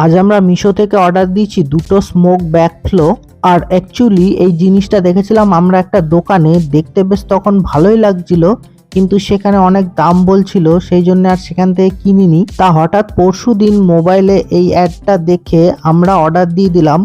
আজ আমরা মিশো থেকে অর্ডার দিয়েছি দুটো স্মোক ব্যাক ফ্লো আর অ্যাকচুয়ালি এই জিনিসটা দেখেছিলাম আমরা একটা দোকানে, দেখতে বেশ তখন ভালোই লাগছিল, কিন্তু সেখানে অনেক দাম বলছিল, সেই জন্য আর সেখান থেকে কিনিনি। তা হঠাৎ পরশু দিন মোবাইলে এই অ্যাডটা দেখে আমরা অর্ডার দিয়ে দিলাম।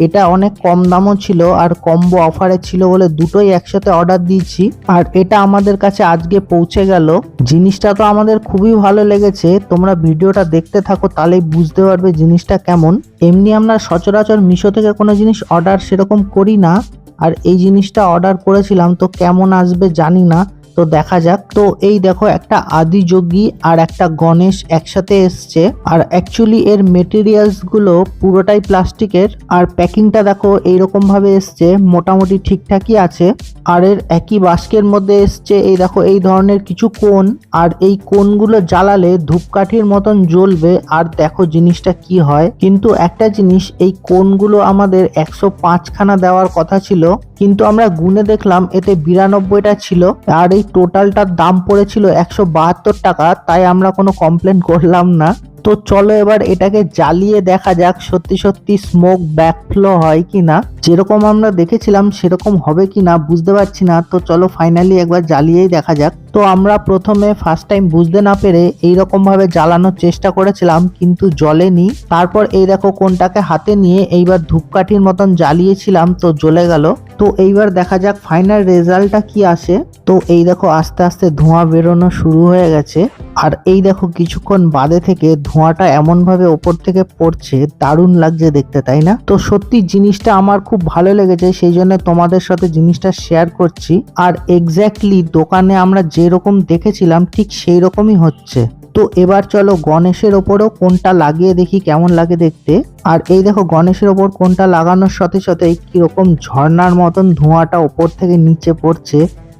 এটা অনেক কম দামও ছিল আর কম্বো অফারে ছিল বলে দুটোই একসাথে অর্ডার দিয়েছি। আর এটা আমাদের কাছে আজকে পৌঁছে গেল। জিনিসটা তো আমাদের খুবই ভালো লেগেছে। তোমরা ভিডিওটা দেখতে থাকো, তাহলেই বুঝতে পারবে জিনিসটা কেমন। এমনি আমরা সচরাচর মিশো থেকে কোনো জিনিস অর্ডার সেরকম করি না। আর এই জিনিসটা অর্ডার করেছিলাম, তো কেমন আসবে জানি না। তো দেখা যাক। তো এই দেখো, একটা আদিযোগী আর একটা গণেশ একসাথে এসছে। আর অ্যাকচুয়ালি এর মেটেরিয়ালসগুলো পুরোটাই প্লাস্টিকের। আর প্যাকিংটা দেখো এইরকম ভাবে এসছে, মোটামুটি ঠিকঠাকই আছে। আর এর একই বাস্কের মধ্যে এসছে, এই দেখো, এই ধরনের কিছু কোন আর এই কোনগুলো জ্বালালে ধূপকাঠির মতন জ্বলবে। আর দেখো জিনিসটা কি হয়। কিন্তু একটা জিনিস, এই কোনগুলো আমাদের একশো পাঁচখানা দেওয়ার কথা ছিল। কিন্তু আমরা গুনে দেখলাম এতে বিরানব্বইটা ছিল আর এই টোটালটার দাম পড়েছিল একশো বাহাত্তর টাকা, তাই আমরা কোনো কমপ্লেন করলাম না। তো চলো এবার এটাকে জ্বালিয়ে দেখা যাক সত্যি সত্যি স্মোক ব্যাকফ্লো হয় কিনা। যেরকম আমরা দেখেছিলাম সেরকম হবে কিনা বুঝতে পারছি না। তো চলো ফাইনালি একবার জ্বালিয়েই দেখা যাক। তো আমরা প্রথমে ফার্স্ট টাইম বুঝতে না পেরে এইরকম ভাবে জ্বালানোর চেষ্টা করেছিলাম, কিন্তু জ্বলেনি তারপর এই দেখো কোনটাকে হাতে নিয়ে এইবার ধূপকাঠির মতন জ্বালিয়েছিলাম, তো জ্বলে গেল। তো এইবার দেখা যাক ফাইনাল রেজাল্টটা কি আসে। তো এই দেখো আস্তে আস্তে ধোঁয়া বেরোনো শুরু হয়ে গেছে। আর এই দেখো কিছুক্ষণ বাদে থেকে ধোঁয়াটা এমন ভাবে ওপর থেকে পড়ছে, দারুণ লাগছে দেখতে, তাই না? তো সত্যি জিনিসটা আমার খুব ভালো লেগেছে, সেই জন্য তোমাদের সাথে জিনিসটা শেয়ার করছি। আর এক্স্যাক্টলি দোকানে আমরা যেরকম দেখেছিলাম, ঠিক সেই রকমই হচ্ছে। তো এবার চলো গণেশের ওপরেও কোনটা লাগিয়ে দেখি, কেমন লাগে দেখতে। আর এই দেখো গণেশের ওপর কোনটা লাগানোর সাথে সাথে কীরকম ঝর্ণার মতন ধোঁয়াটা ওপর থেকে নিচে পড়ছে,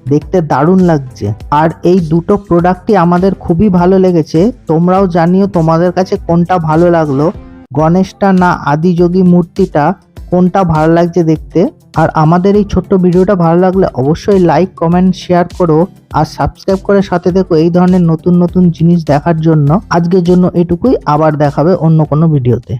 দেখতে দারুণ লাগছে। আর এই দুটো প্রোডাক্টই আমাদের খুবই ভালো লেগেছে, তোমরাও জানিও তোমাদের কাছে কোনটা ভালো লাগল। গণেশটা না আদিযোগী মূর্তিটা কোনটা ভালো লাগছে দেখতে। আর আমাদের এই ছোট্ট ভিডিওটা ভালো লাগলে অবশ্যই লাইক কমেন্ট শেয়ার করো। আর সাবস্ক্রাইব করে সাথে দেখো এই ধরনের নতুন নতুন জিনিস দেখার জন্য। আজকের জন্য এটুকুই। আবার দেখাবে অন্য কোনো ভিডিওতে।